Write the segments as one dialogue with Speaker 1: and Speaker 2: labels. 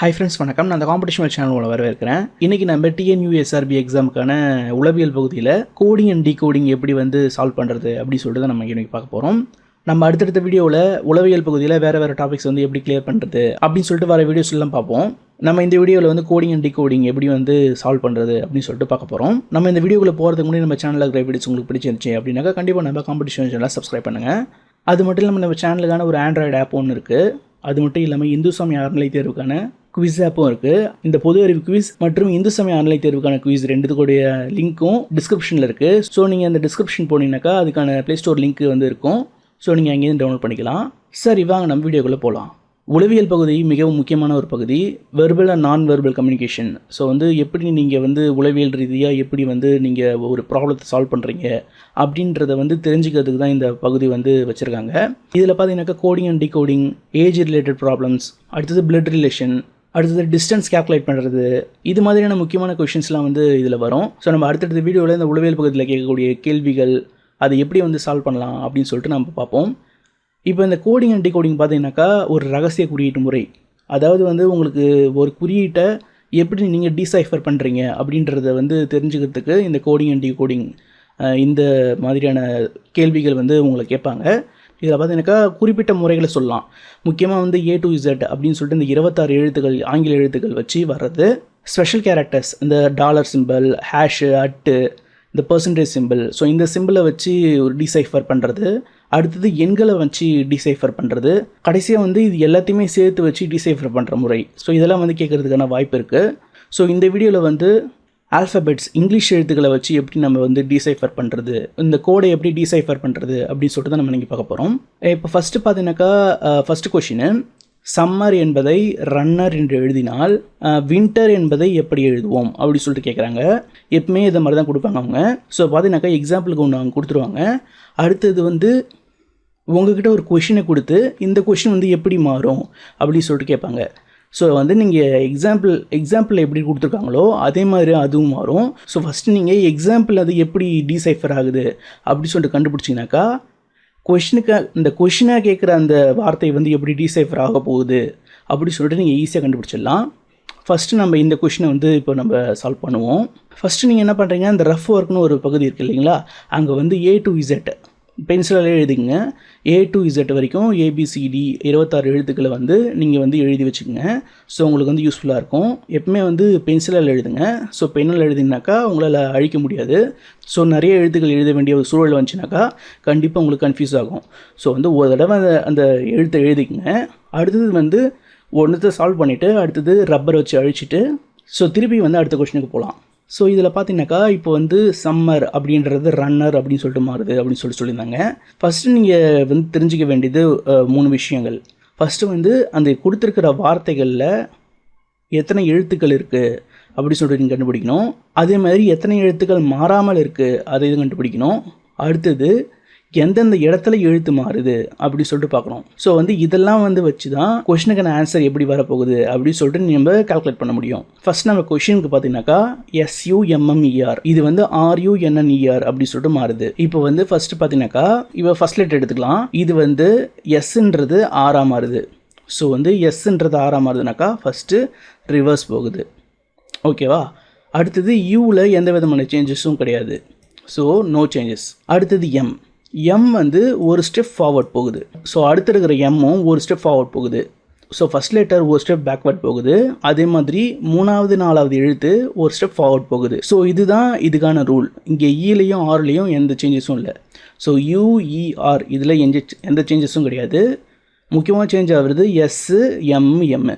Speaker 1: Hi friends வணக்கம். நான் அந்த காம்படிஷன் சேனல் உங்களை வரவேற்கிறேன். இன்றைக்கி நம்ம டிஎன்யூஎஸ்ஆர்பி எக்ஸாமுக்கான உளவியல் பகுதியில் கோடிங் அண்ட் டிகோடிங் எப்படி வந்து சால்வ் பண்ணுறது அப்படின்னு சொல்லிட்டு தான் நம்ம இன்றைக்கி பார்க்க போகிறோம் நம்ம அடுத்தடுத்த வீடியோவில் உளவியல் பகுதியில் வேறு வேறு டாபிக்ஸ் வந்து எப்படி கிளியர் பண்ணுறது அப்படின்னு சொல்லிட்டு வர வீடியோஸ் எல்லாம் பார்ப்போம். நம்ம இந்த வீடியோவில் வந்து கோடிங் அண்ட் டிகோடிங் எப்படி வந்து சால்வ் பண்ணுறது அப்படின்னு சொல்லிட்டு பார்க்க போகிறோம் நம்ம இந்த வீடியோவில் போகிறதுக்கு முன்னாடி நம்ம சேனலில் இருக்கிற வீடியோஸ் உங்களுக்கு பிடிச்சிருந்துச்சு அப்படின்னாக்கா கண்டிப்பாக நம்ம காம்படிஷன் சேனலாக சப்ஸ்கிரைப் பண்ணுங்கள் அது மட்டும் இல்லாமல் நம்ம சேனலுக்கான ஒரு ஆண்ட்ராய்டு ஆப் ஒன்று இருக்குது அது மட்டும் இல்லாமல் இந்து சமய அறநிலை தேர்வுக்கான குவிஸ் ஆப்பும் இருக்குது இந்த பொது அறிவு குவிஸ் மற்றும் இந்து சமய ஆன்லைன் தேர்வுக்கான குவிஸ் ரெண்டுத்துக்குடைய லிங்க்கும் டிஸ்கிரிப்ஷனில் இருக்குது ஸோ நீங்கள் அந்த டிஸ்கிரிப்ஷன் போனீங்கன்னாக்கா அதுக்கான ப்ளே ஸ்டோர் லிங்க் வந்து இருக்கும். ஸோ நீங்கள் அங்கேருந்து டவுன்லோட் பண்ணிக்கலாம். சரி வாங்க நம்ம வீடியோக்குள்ளே போகலாம் உளவியல் பகுதி மிகவும் முக்கியமான ஒரு பகுதி. Verbal and non verbal communication so வந்து எப்படி நீங்கள் வந்து உளவியல் ரீதியாக எப்படி வந்து நீங்கள் ஒரு ப்ராப்ளத்தை சால்வ் பண்ணுறீங்க அப்படின்றத வந்து தெரிஞ்சுக்கிறதுக்கு தான் இந்த பகுதி வந்து வச்சுருக்காங்க. இதில் பார்த்தீங்கன்னாக்கா coding and decoding age related problems அடுத்தது பிளட் ரிலேஷன் அடுத்தது டிஸ்டன்ஸ் கேல்குலேட் பண்ணுறது இது மாதிரியான முக்கியமான கொஷின்ஸ்லாம் வந்து இதில் வரும். ஸோ நம்ம அடுத்தடுத்த வீடியோவில் இந்த உளவியல் பகுதியில் கேட்கக்கூடிய கேள்விகள் அதை எப்படி வந்து சால்வ் பண்ணலாம் அப்படின்னு சொல்லிட்டு நம்ம பார்ப்போம். இப்போ இந்த கோடிங் அண்ட் டிகோடிங் பார்த்தீங்கன்னாக்கா ஒரு ரகசிய குறியீட்டு முறை. அதாவது வந்து உங்களுக்கு ஒரு குறியீட்டை எப்படி நீங்கள் டிசைஃபர் பண்ணுறீங்க அப்படின்றத வந்து தெரிஞ்சுக்கிறதுக்கு இந்த கோடிங் அண்ட் டிகோடிங் இந்த மாதிரியான கேள்விகள் வந்து உங்களை கேட்பாங்க. இதில் பார்த்தீங்கன்னாக்கா குறிப்பிட்ட முறைகளை சொல்லலாம். முக்கியமாக வந்து ஏ டு இசட் அப்படின்னு சொல்லிட்டு இந்த இருபத்தாறு எழுத்துக்கள் ஆங்கில எழுத்துக்கள் வச்சு வர்றது. ஸ்பெஷல் கேரக்டர்ஸ் இந்த டாலர் சிம்பிள் ஹேஷு அட்டு இந்த பர்சன்டேஜ் சிம்பிள் ஸோ இந்த சிம்பிளை வச்சு ஒரு டிசைஃபர் பண்ணுறது அடுத்தது எண்களை வச்சு டிசைஃபர் பண்ணுறது கடைசியாக வந்து இது எல்லாத்தையுமே சேர்த்து வச்சு டிசைஃபர் பண்ணுற முறை. ஸோ இதெல்லாம் வந்து கேட்குறதுக்கான வாய்ப்பு இருக்குது ஸோ இந்த வீடியோவில் வந்து ஆல்ஃபபெட்ஸ் இங்கிலீஷ் எழுத்துக்களை வச்சு எப்படி நம்ம வந்து டிசைஃபர் பண்ணுறது இந்த கோடை எப்படி டிசைஃபர் பண்ணுறது அப்படின்னு சொல்லிட்டு தான் நம்ம இன்றைக்கி பார்க்க போகிறோம் இப்போ ஃபஸ்ட்டு பார்த்தீங்கன்னாக்கா ஃபஸ்ட்டு கொஷினு சம்மர் என்பதை ரன்னர் என்று எழுதினால் வின்டர் என்பதை எப்படி எழுதுவோம் அப்படி சொல்லிட்டு கேட்குறாங்க எப்பவுமே இதை மாதிரி தான் கொடுப்பாங்க அவங்க. ஸோ பார்த்தீங்கன்னாக்கா எக்ஸாம்பிளுக்கு ஒன்று அவங்க கொடுத்துருவாங்க. அடுத்தது வந்து உங்ககிட்ட ஒரு கொஷினை கொடுத்து இந்த கொஷின் வந்து எப்படி மாறும் அப்படின்னு சொல்லிட்டு கேட்பாங்க. ஸோ வந்து நீங்கள் எக்ஸாம்பிள் எக்ஸாம்பிள் எப்படி கொடுத்துருக்காங்களோ அதே மாதிரி அதுவும் மாறும். ஸோ ஃபஸ்ட்டு நீங்கள் எக்ஸாம்பிள் அது எப்படி டீசைஃபர் ஆகுது அப்படி சொல்லிட்டு கண்டுபிடிச்சிங்கனாக்கா கொஷினுக்கு இந்த கொஷினாக கேட்குற அந்த வார்த்தை வந்து எப்படி டீசைஃபர் ஆக போகுது அப்படி சொல்லிட்டு நீங்கள் ஈஸியாக கண்டுபிடிச்சிடலாம். ஃபஸ்ட்டு நம்ம இந்த கொஷினை வந்து இப்போ நம்ம சால்வ் பண்ணுவோம். ஃபஸ்ட்டு நீங்கள் என்ன பண்ணுறீங்க இந்த ரஃப் ஒர்க்னு ஒரு பகுதி இருக்குது இல்லைங்களா அங்கே வந்து ஏ டு இசட் பென்சிலால் எழுதிங்க. ஏ டு இசட் வரைக்கும் ஏபிசிடி இருபத்தாறு எழுத்துக்களை வந்து நீங்கள் வந்து எழுதி வச்சுக்கோங்க. ஸோ உங்களுக்கு வந்து யூஸ்ஃபுல்லாக இருக்கும். எப்பவுமே வந்து பென்சிலால் எழுதுங்க. ஸோ பெண்ணில் எழுதிங்கனாக்கா உங்களால் அழிக்க முடியாது. ஸோ நிறைய எழுத்துக்கள் எழுத வேண்டிய ஒரு சூழல் வந்துச்சுனாக்கா கண்டிப்பாக உங்களுக்கு கன்ஃபியூஸ் ஆகும். ஸோ வந்து ஒரு தடவை அந்த அந்த எழுத்தை எழுதிக்கங்க. அடுத்தது வந்து ஒன்றுத்தை சால்வ் பண்ணிவிட்டு அடுத்தது ரப்பர் வச்சு அழிச்சிட்டு ஸோ திருப்பி வந்து அடுத்த கொஷனுக்கு போகலாம் ஸோ இதில் பார்த்தீங்கன்னாக்கா இப்போ வந்து சம்மர் அப்படின்றது ரன்னர் அப்படின்னு சொல்லிட்டு மாறுது அப்படின்னு சொல்லிட்டு சொல்லியிருந்தாங்க. ஃபஸ்ட்டு நீங்கள் வந்து தெரிஞ்சிக்க வேண்டியது மூணு விஷயங்கள். ஃபஸ்ட்டு வந்து அந்த கொடுத்துருக்கிற வார்த்தைகளில் எத்தனை எழுத்துக்கள் இருக்குது அப்படின்னு சொல்லிட்டு நீங்கள் கண்டுபிடிக்கணும். அதே மாதிரி எத்தனை எழுத்துக்கள் மாறாமல் இருக்குது அதை இது கண்டுபிடிக்கணும். அடுத்தது எந்தெந்த இடத்துல எழுத்து மாறுது அப்படி சொல்லிட்டு பார்க்கணும். ஸோ வந்து இதெல்லாம் வந்து வச்சு தான் கொஷனுக்கான ஆன்சர் எப்படி வரப்போகுது அப்படின்னு சொல்லிட்டு நம்ம கால்குலேட் பண்ண முடியும். ஃபர்ஸ்ட் நம்ம கொஷனுக்கு பார்த்தீங்கன்னாக்கா எஸ்யூஎம்எம்இஆர் இது வந்து ஆர்யூஎன்என்இஆர் அப்படி சொல்லிட்டு மாறுது. இப்போ வந்து ஃபர்ஸ்ட் பார்த்தீங்கன்னாக்கா இப்போ ஃபர்ஸ்ட் லெட்டர் எடுத்துக்கலாம். இது வந்து எஸ்ன்றது ஆறாக மாறுது. ஸோ வந்து எஸ்ன்றது ஆறாக மாறுதுனாக்கா ஃபஸ்ட்டு ரிவர்ஸ் போகுது. ஓகேவா அடுத்தது யூவில் எந்த விதமான சேஞ்சஸும் கிடையாது. ஸோ நோ சேஞ்சஸ் அடுத்தது எம் எம் வந்து ஒரு ஸ்டெப் ஃபார்வர்ட் போகுது. ஸோ அடுத்து இருக்கிற எம்மும் ஒரு ஸ்டெப் ஃபார்வர்ட் போகுது. ஸோ ஃபஸ்ட் லெட்டர் ஒரு ஸ்டெப் பேக்வர்ட் போகுது. அதே மாதிரி மூணாவது நாலாவது எழுத்து ஒரு ஸ்டெப் ஃபார்வர்ட் போகுது. ஸோ இதுதான் இதுக்கான ரூல் இங்கே e ஈலையும் ஆர்லேயும் எந்த சேஞ்சஸும் இல்லை. ஸோ யூஇஆர் இதில் எந்த எந்த சேஞ்சஸும் கிடையாது. முக்கியமாக சேஞ்ச் ஆகுறது எஸ்ஸு எம் எம்மு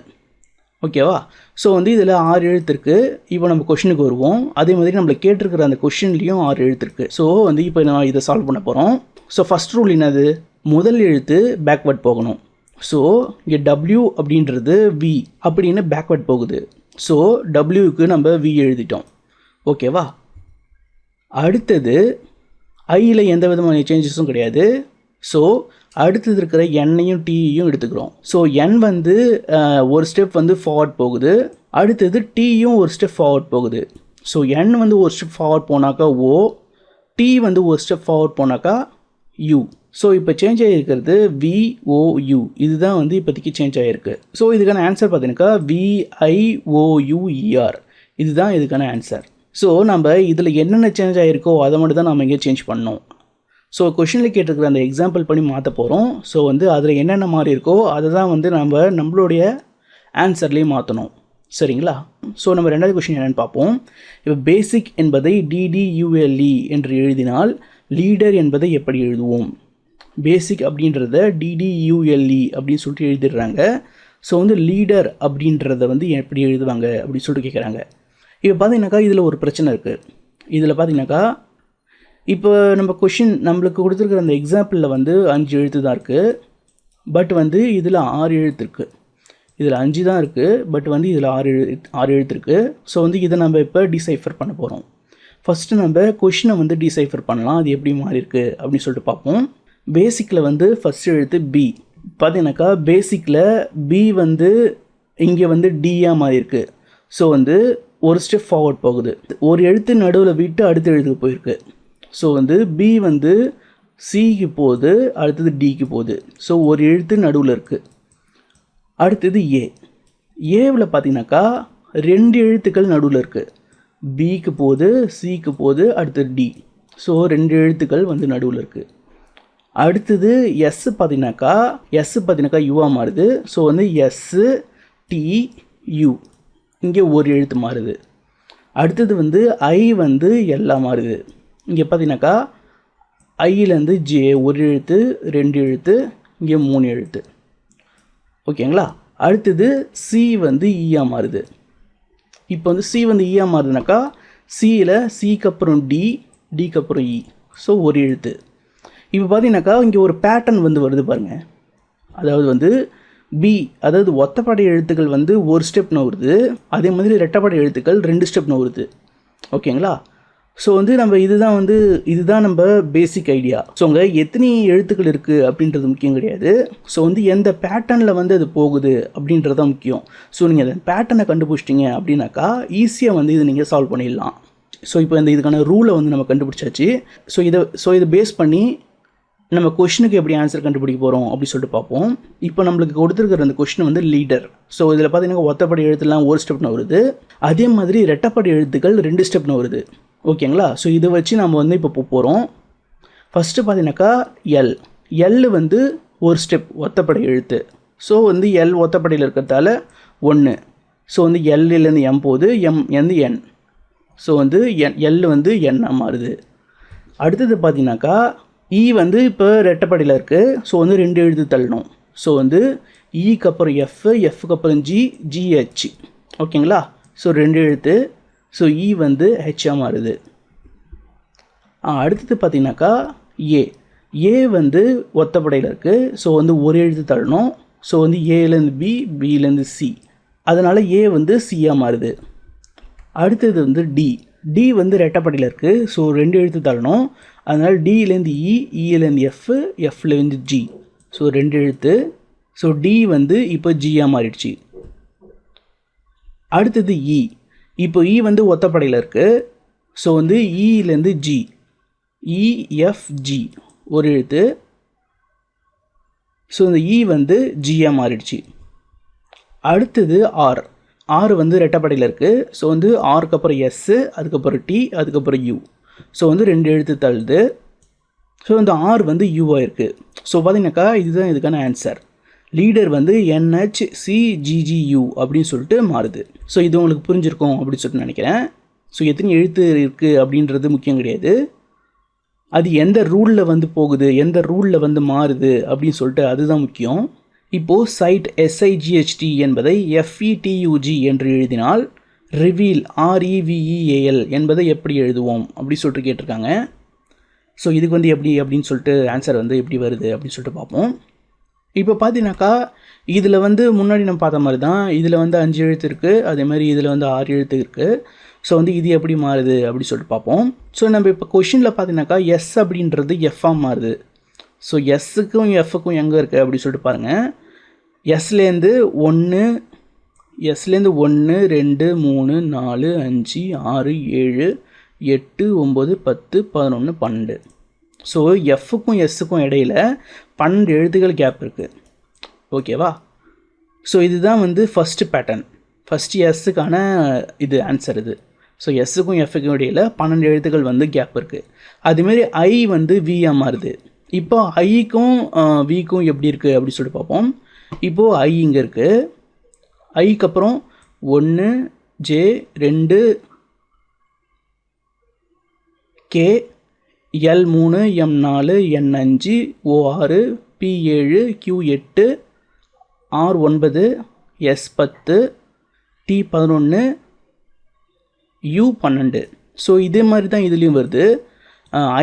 Speaker 1: ஓகேவா? ஸோ வந்து இதில் ஆறு எழுத்துருக்கு. இப்போ நம்ம கொஷினுக்கு வருவோம். அதே மாதிரி நம்மளை கேட்டிருக்கிற அந்த கொஷின்லேயும் ஆறு எழுத்து இருக்குது ஸோ வந்து இப்போ நான் இதை சால்வ் பண்ண போகிறோம் ஸோ ஃபஸ்ட் ரூல் என்னது? முதல் எழுத்து பேக்வர்ட் போகணும். ஸோ இங்கே டபிள்யூ அப்படின்றது வி அப்படின்னு பேக்வர்ட் போகுது. ஸோ டபிள்யூக்கு நம்ம வி எழுதிட்டோம். ஓகேவா? அடுத்தது ஐயில் எந்த விதமான சேஞ்சஸும் கிடையாது. ஸோ அடுத்தது இருக்கிற எண்ணையும் டீயையும் எடுத்துக்கிறோம். ஸோ எண் வந்து ஒரு ஸ்டெப் வந்து ஃபார்வர்ட் போகுது. அடுத்தது டீயும் ஒரு ஸ்டெப் ஃபார்வர்ட் போகுது. ஸோ எண் வந்து ஒரு ஸ்டெப் ஃபார்வர்ட் போனாக்கா ஓ டி வந்து ஒரு ஸ்டெப் ஃபார்வர்ட் போனாக்கா யூ ஸோ இப்போ சேஞ்ச் ஆகிருக்கிறது விஓயு இதுதான் வந்து இப்போதைக்கு சேஞ்ச் ஆகிருக்கு ஸோ இதுக்கான ஆன்சர் பார்த்தீங்கன்னாக்கா விஐஓயுஇஆர் இதுதான் இதுக்கான ஆன்சர் ஸோ நம்ம இதில் என்னென்ன சேஞ்ச் ஆகிருக்கோ அதை மட்டும் தான் நம்ம இங்கே சேஞ்ச் பண்ணோம் ஸோ கொஷினில் கேட்டிருக்கிற அந்த எக்ஸாம்பிள் பண்ணி மாற்ற போகிறோம் ஸோ வந்து அதில் என்னென்ன மாதிரி இருக்கோ அதை தான் வந்து நம்ம நம்மளுடைய ஆன்சர்லேயும் மாற்றணும் சரிங்களா? ஸோ நம்ம ரெண்டாவது கொஷின் என்னென்னு பார்ப்போம். இப்போ பேசிக் என்பதை டிடியூஎல்இ என்று எழுதினால் லீடர் என்பதை எப்படி எழுதுவோம்? பேசிக் அப்படின்றத டிடியூஎல்இ அப்படின்னு சொல்லிட்டு எழுதிடுறாங்க. ஸோ வந்து லீடர் அப்படின்றத வந்து எப்படி எழுதுவாங்க அப்படின்னு சொல்லிட்டு கேட்குறாங்க இப்போ பார்த்தீங்கன்னாக்கா இதில் ஒரு பிரச்சனை இருக்குது இதில் பார்த்தீங்கன்னாக்கா இப்போ நம்ம கொஷின் நம்மளுக்கு கொடுத்துருக்குற அந்த எக்ஸாம்பிளில் வந்து அஞ்சு எழுத்து தான் இருக்குது பட் வந்து இதில் ஆறு எழுத்து இருக்குது இதில் அஞ்சு தான் இருக்குது பட் வந்து இதில் ஆறு எழு ஆறு எழுத்து இருக்குது ஸோ வந்து இதை நம்ம இப்போ டிசைஃபர் பண்ண போகிறோம் ஃபஸ்ட்டு நம்ம கொஷினை வந்து டிசைஃபர் பண்ணலாம். அது எப்படி மாறி இருக்கு அப்படின்னு சொல்லிட்டு பார்ப்போம். பேசிக்கில் வந்து ஃபஸ்ட் எழுத்து பி பார்த்தீங்கன்னாக்கா பேசிக்கில் பி வந்து இங்கே வந்து டியாக மாறி இருக்கு. ஸோ வந்து ஒரு ஸ்டெப் ஃபார்வர்ட் போகுது. ஒரு எழுத்து நடுவில் விட்டு அடுத்த எழுத்துக்கு போயிருக்கு. ஸோ வந்து பி வந்து சிக்கு போகுது அடுத்தது டிக்கு போகுது. ஸோ ஒரு எழுத்து நடுவில் இருக்குது அடுத்தது ஏ ஏவில் பார்த்தீங்கன்னாக்கா ரெண்டு எழுத்துக்கள் நடுவில் இருக்குது பிக்கு போகுது சிக்கு போகுது அடுத்தது டி ஸோ ரெண்டு எழுத்துக்கள் வந்து நடுவில் இருக்குது அடுத்தது எஸ்ஸு பார்த்தீங்கன்னாக்கா எஸ்ஸு பார்த்தீங்கன்னாக்கா யூவா மாறுது. ஸோ வந்து எஸ்ஸு டி யூ இங்கே ஒரு எழுத்து மாறுது. அடுத்தது வந்து ஐ வந்து எல்லாம் மாறுது. இங்கே பார்த்தீங்கன்னாக்கா ஐயிலேருந்து ஜே ஒரு எழுத்து ரெண்டு எழுத்து இங்கே மூணு எழுத்து. ஓகேங்களா? அடுத்தது சி வந்து e ஈயா மாறுது. இப்போ வந்து சி வந்து e ஈயா மாறுதுனாக்கா சியில் சிக்கு அப்புறம் டி டிக்கு அப்புறம் e. இ ஸோ ஒரு எழுத்து. இப்போ பார்த்தீங்கன்னாக்கா இங்கே ஒரு பேட்டர்ன் வந்து வருது பாருங்கள் அதாவது வந்து பி அதாவது ஒத்தப்படை எழுத்துக்கள் வந்து ஒரு ஸ்டெப் நவுறுது அதே மாதிரி ரெட்டப்படை எழுத்துக்கள் ரெண்டு ஸ்டெப் நவுறுது ஓகேங்களா? ஸோ வந்து நம்ம இதுதான் வந்து இதுதான் நம்ம பேசிக் ஐடியா ஸோ அங்கே எத்தனை எழுத்துக்கள் இருக்குது அப்படின்றது முக்கியம் கிடையாது. ஸோ வந்து எந்த பேட்டர்னில் வந்து அது போகுது அப்படின்றது தான் முக்கியம். ஸோ நீங்கள் அந்த பேட்டர்னை கண்டுபிடிச்சிட்டிங்க அப்படின்னாக்கா ஈஸியாக வந்து இது நீங்கள் சால்வ் பண்ணிடலாம். ஸோ இப்போ இந்த இதுக்கான ரூலை வந்து நம்ம கண்டுபிடிச்சாச்சு. ஸோ இதை ஸோ இதை பேஸ் பண்ணி நம்ம கொஷினுக்கு எப்படி ஆன்சர் கண்டுபிடிக்க போகிறோம் அப்படி சொல்லிட்டு பார்ப்போம். இப்போ நம்மளுக்கு கொடுத்துருக்கிற அந்த கொஷின் வந்து லீடர் ஸோ இதில் பார்த்தீங்கன்னா ஒத்தப்படி எழுத்துலாம் ஒரு ஸ்டெப்னு வருது. அதே மாதிரி ரெட்டப்படி எழுத்துக்கள் ரெண்டு ஸ்டெப்னு வருது. ஓகேங்களா? ஸோ இதை வச்சு நம்ம வந்து இப்போ போகிறோம் ஃபஸ்ட்டு பார்த்தீங்கன்னாக்கா எல் எல் வந்து ஒரு ஸ்டெப் ஒத்தப்படை எழுத்து. ஸோ வந்து எல் ஒத்தப்படையில் இருக்கிறதால ஒன்று ஸோ வந்து எல்லேருந்து எம் போகுது. எம் வந்து என் ஸோ வந்து என் எல் வந்து எண்ணாக மாறுது. அடுத்தது பார்த்தீங்கன்னாக்கா இ வந்து இப்போ ரெட்டப்படையில் இருக்குது ஸோ வந்து ரெண்டு எழுத்து தள்ளணும். ஸோ வந்து e இக்கு அப்புறம் எஃப் எஃப்க்கு அப்புறம் ஜி ஜிஹெச் ஓகேங்களா? ஸோ ரெண்டு எழுத்து. ஸோ இ e வந்து ஹெச்ஆ மாறுது. அடுத்தது பார்த்தீங்கன்னாக்கா ஏ ஏ வந்து ஒத்தப்படையில் இருக்குது ஸோ வந்து ஒரு எழுத்து தள்ளணும். ஸோ வந்து ஏலேருந்து பி பிலேருந்து சி அதனால் ஏ வந்து சியாக மாறுது. அடுத்தது வந்து டி டி வந்து ரெட்டப்படையில் இருக்குது ஸோ ரெண்டு எழுத்து தள்ளணும். அதனால் டியிலேருந்து இ e, e இலேருந்து எஃப் எஃப்லேருந்து ஜி ஸோ ரெண்டு எழுத்து. ஸோ டி வந்து இப்போ ஜியாக மாறிடுச்சு. அடுத்தது இ இப்போ இ வந்து ஒத்தப்படையில் இருக்குது ஸோ வந்து e இலேருந்து G E F G e, ஒரு எழுத்து. ஸோ இந்த இ வந்து ஜியாக மாறிடுச்சு. அடுத்தது ஆர் ஆறு வந்து ரெட்டப்படையில் இருக்குது ஸோ வந்து ஆறுக்கு அப்புறம் எஸ்ஸு அதுக்கப்புறம் டி அதுக்கப்புறம் யூ ஸோ வந்து ரெண்டு எழுத்து தள்ளுது ஸோ இந்த ஆர் வந்து யூவாக இருக்குது ஸோ பார்த்தீங்கன்னாக்கா இதுதான் இதுக்கான ஆன்சர் லீடர் வந்து என்ஹெச்சிஜிஜியு அப்படின்னு சொல்லிட்டு மாறுது. ஸோ இது உங்களுக்கு புரிஞ்சிருக்கும் அப்படின்னு சொல்லிட்டு நினைக்கிறேன். ஸோ எத்தனை எழுத்து இருக்குது அப்படின்றது முக்கியம் கிடையாது. அது எந்த ரூலில் வந்து போகுது எந்த ரூலில் வந்து மாறுது அப்படின்னு சொல்லிட்டு அதுதான் முக்கியம். இப்போது சைட் எஸ்ஐஜிஹெச்டி என்பதை எஃப்இடியூஜி என்று எழுதினால் ரிவீல் ஆர்இவிஇஏஎல் என்பதை எப்படி எழுதுவோம் அப்படி சொல்லிட்டு கேட்டிருக்காங்க. ஸோ இதுக்கு வந்து எப்படி அப்படின்னு சொல்லிட்டு ஆன்சர் வந்து எப்படி வருது அப்படின்னு சொல்லிட்டு பார்ப்போம். இப்போ பார்த்தீங்கன்னாக்கா இதில் வந்து முன்னாடி நம்ம பார்த்த மாதிரி தான் இதில் வந்து அஞ்சு எழுத்து இருக்குது அதே மாதிரி இதில் வந்து ஆறு எழுத்து இருக்குது ஸோ வந்து இது எப்படி மாறுது அப்படி சொல்லிட்டு பார்ப்போம். ஸோ நம்ம இப்போ கொஷினில் பார்த்தீங்கன்னாக்கா எஸ் அப்படின்றது எஃப்ஆ மாறுது. ஸோ எஸ்ஸுக்கும் எஃப்க்கும் எங்கே இருக்குது அப்படி சொல்லிட்டு பாருங்கள் எஸ்லேருந்து ஒன்று எஸ்லேருந்து ஒன்று ரெண்டு மூணு நாலு அஞ்சு ஆறு ஏழு எட்டு ஒம்பது பத்து பதினொன்று பன்னெண்டு. ஸோ எஃப்க்கும் எஸ்ஸுக்கும் இடையில பன்னெண்டு எழுத்துக்கள் கேப் இருக்குது ஓகேவா ஸோ இதுதான் வந்து ஃபஸ்ட்டு பேட்டர்ன் ஃபஸ்ட்டு எஸ்ஸுக்கான இது ஆன்சர் இது. ஸோ எஸ்ஸுக்கும் எஃப்க்கும் இடையில் பன்னெண்டு எழுத்துக்கள் வந்து கேப் இருக்குது அதுமாரி ஐ வந்து வியாக மாறுது. இப்போ ஐக்கும் விக்கும் எப்படி இருக்குது அப்படின்னு சொல்லிட்டு பார்ப்போம். இப்போது ஐ இங்கே இருக்குது ஐக்கு அப்புறம் ஒன்று ஜே ரெண்டு கே எல் மூணு எம் நாலு என் அஞ்சு ஓ ஆறு பி ஏழு கியூ எட்டு ஆர் ஒன்பது எஸ் பத்து டி பதினொன்று யூ பன்னெண்டு. ஸோ இதே மாதிரி தான் இதுலேயும் வருது.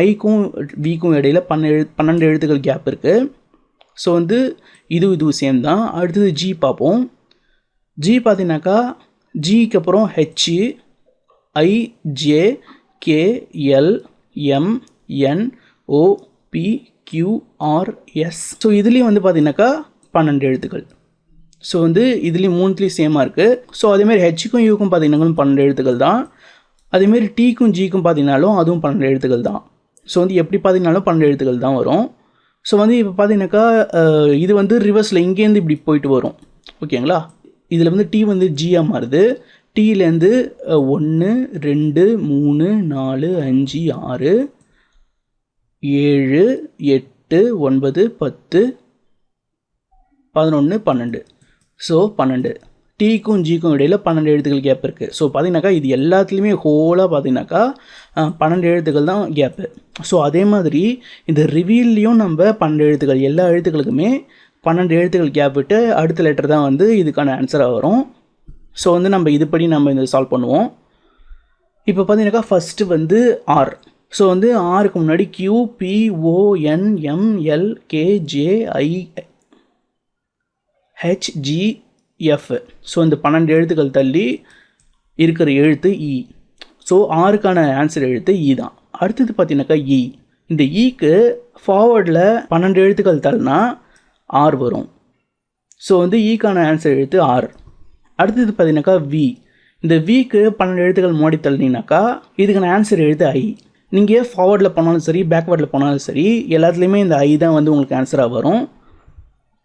Speaker 1: ஐக்கும் விக்கும் இடையில் பன்னெழு பன்னெண்டு எழுத்துக்கள் கேப் இருக்குது ஸோ வந்து இது இதுவும் சேம் தான். அடுத்தது ஜி பார்ப்போம். ஜி பார்த்தீங்கன்னாக்கா ஜிக்கு அப்புறம் H E I J K L M N O P so இதுலேயும் வந்து பார்த்தீங்கன்னாக்கா பன்னெண்டு எழுத்துக்கள். ஸோ வந்து இதுலேயும் மூணுத்துலேயும் சேமாக இருக்குது ஸோ அதேமாதிரி ஹெச்சுக்கும் யூக்கும் பார்த்தீங்கன்னாலும் பன்னெண்டு எழுத்துக்கள் தான். அதேமாரி டீக்கும் ஜிக்கும் பார்த்தீங்கனாலும் அதுவும் பன்னெண்டு எழுத்துக்கள் தான். ஸோ வந்து எப்படி பார்த்தீங்கனாலும் பன்னெண்டு எழுத்துக்கள் தான் வரும். ஸோ வந்து இப்போ பார்த்தீங்கன்னாக்கா இது வந்து ரிவர்ஸில் இங்கேருந்து இப்படி போயிட்டு வரும். ஓகேங்களா? இதில் வந்து டி வந்து ஜியாக மாறுது. டீலேருந்து ஒன்று ரெண்டு மூணு நாலு அஞ்சு ஆறு ஏழு எட்டு ஒன்பது பத்து பதினொன்று பன்னெண்டு. ஸோ பன்னெண்டு. டீக்கும் ஜிக்கும் இடையில் பன்னெண்டு எழுத்துக்கள் கேப் இருக்குது ஸோ பார்த்தீங்கன்னாக்கா இது எல்லாத்துலேயுமே ஹோலாக பார்த்தீங்கன்னாக்கா பன்னெண்டு எழுத்துக்கள் தான் கேப்பு ஸோ அதே மாதிரி இந்த ரிவீல்லையும் நம்ம பன்னெண்டு எழுத்துக்கள் எல்லா எழுத்துக்களுக்குமே பன்னெண்டு எழுத்துக்கள் கேப் விட்டு அடுத்த லெட்டர் தான் வந்து இதுக்கான ஆன்சராக வரும். ஸோ வந்து நம்ம இதுபடி நம்ம இதை சால்வ் பண்ணுவோம். இப்போ பார்த்தீங்கன்னாக்கா ஃபஸ்ட்டு வந்து ஆர் ஸோ வந்து ஆருக்கு முன்னாடி Q P O N M L K J I H G F so இந்த பன்னெண்டு எழுத்துக்கள் தள்ளி இருக்கிற எழுத்து e. இ ஸோ ஆறுக்கான ஆன்சர் எழுத்து இ தான். அடுத்தது பார்த்தீங்கன்னாக்கா இ இந்த ஈக்கு ஃபார்வர்டில் பன்னெண்டு எழுத்துக்கள் தள்ளினா ஆர் வரும். ஸோ வந்து ஈக்கான ஆன்சர் எழுத்து ஆர் அடுத்தது பார்த்தீங்கன்னாக்கா வி இந்த விக்கு பன்னெண்டு எழுத்துக்கள் மோடி தள்ளினீங்கனாக்கா இதுக்கான ஆன்சர் எழுத்து ஐ நீங்கள் ஃபார்வர்டில் போனாலும் சரி பேக்வேர்டில் போனாலும் சரி எல்லாத்துலேயுமே இந்த ஐ தான் வந்து உங்களுக்கு ஆன்சராக வரும்.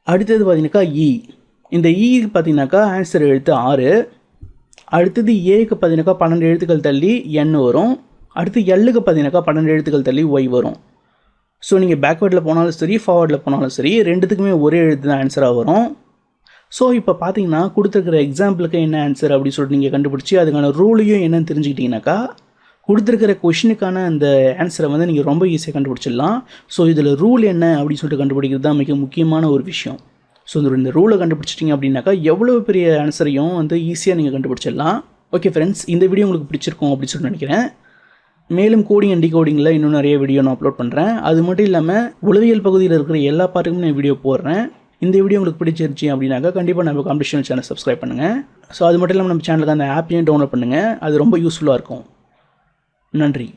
Speaker 1: அடுத்தது பார்த்தீங்கன்னாக்கா இ e. இந்த e இக்கு பார்த்தீங்கன்னாக்கா ஆன்சர் எழுத்து ஆறு. அடுத்தது ஏக்கு பார்த்தீங்கன்னாக்கா பன்னெண்டு எழுத்துக்கள் தள்ளி என் வரும். அடுத்து எல்லுக்கு பார்த்தீங்கன்னாக்கா பன்னெண்டு எழுத்துக்கள் தள்ளி ஒய் வரும். ஸோ நீங்கள் பேக்வேர்டில் போனாலும் சரி ஃபார்வர்டில் போனாலும் சரி ரெண்டுத்துக்குமே ஒரே எழுத்து தான் ஆன்சராக வரும். ஸோ இப்போ பார்த்தீங்கன்னா கொடுத்துருக்கிற எக்ஸாம்பிளுக்கு என்ன ஆன்சர் அப்படின்னு சொல்லிட்டு நீங்கள் கண்டுபிடிச்சி அதுக்கான ரூலையும் என்னன்னு தெரிஞ்சுக்கிட்டிங்கனாக்கா கொடுத்துருக்கிற கொஷினுக்கான அந்த ஆன்சரை வந்து நீங்கள் ரொம்ப ஈஸியாக கண்டுபிடிச்சிடலாம். ஸோ இதில் ரூல் என்ன அப்படின்னு சொல்லிட்டு கண்டுபிடிக்கிறது தான் மிக முக்கியமான ஒரு விஷயம். ஸோ இந்த இந்த ரூலை கண்டுபிடிச்சிட்டிங்க அப்படின்னாக்கா எவ்வளோ பெரிய ஆன்சரையும் வந்து ஈஸியாக நீங்கள் கண்டுபிடிச்சிடலாம். ஓகே ஃப்ரெண்ட்ஸ் இந்த வீடியோ உங்களுக்கு பிடிச்சிருக்கும் அப்படின்னு சொல்லி நினைக்கிறேன். மேலும் கோடிங் அண்ட் டிகோடிங்கில் இன்னும் நிறைய வீடியோ நான் அப்லோட் பண்ணுறேன் அது மட்டும் இல்லாமல் உளவியல் பகுதியில் இருக்கிற எல்லா பாட்டுக்கும் நான் வீடியோ போடுறேன். இந்த வீடியோ உங்களுக்கு பிடிச்சிருச்சு அப்படின்னாக்கா கண்டிப்பாக நம்ம காம்படிஷன் சேனல் சப்ஸ்கிரைப் பண்ணுங்கள் ஸோ அது மட்டும் இல்லாமல் நம்ம சேனலுக்கு அந்த ஆப்பையும் டவுன்லோட் பண்ணுங்கள் அது ரொம்ப யூஸ்ஃபுல்லாக இருக்கும். நன்றி.